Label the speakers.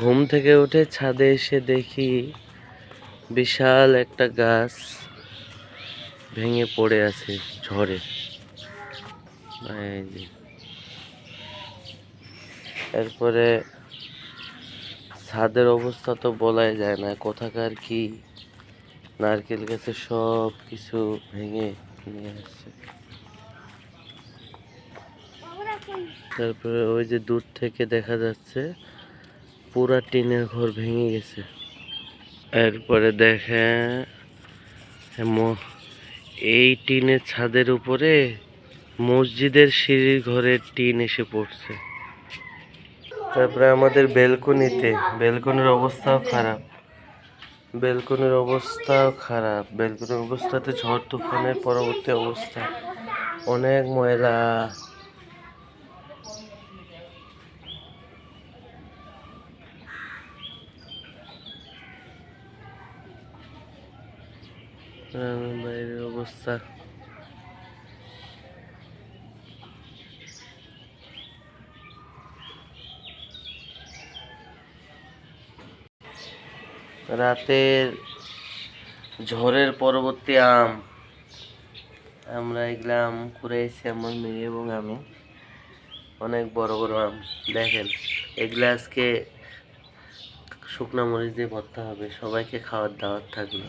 Speaker 1: ঘুম থেকে উঠে ছাদে এসে দেখি বিশাল একটা গাছ ভেঙে পড়ে আছে ঝড়ে। এরপরে ছাদের অবস্থা তো বলাই যায় না, কোথাকার কি? নারকেল গাছে সব কিছু ভেঙে নিয়ে আসছে। তারপরে ওই যে দূর থেকে দেখা যাচ্ছে পুরা টিনের ঘর ভেঙে গেছে। এরপরে দেখে এই টিনের ছাদের উপরে মসজিদের সিঁড়ির ঘরের টিন এসে পড়ছে। তারপরে আমাদের বেলকনিতে, বেলকনির অবস্থাও খারাপ। বেলকনির অবস্থাও খারাপ। বেলকনির অবস্থাতে ঝড় তুফানের পরবর্তী অবস্থা। অনেক ময়লা বাইরের অবস্থা। রাতের ঝড়ের পরবর্তী আম। আমরা এগুলো আম কুড়াইছি আমার মেয়ে এবং আমি। অনেক বড় বড় আম। দেখেন, এগুলা আজকে শুকনা মরিচ দিয়ে ভর্তা হবে। সবাইকে খাওয়ার দাওয়াত থাকল।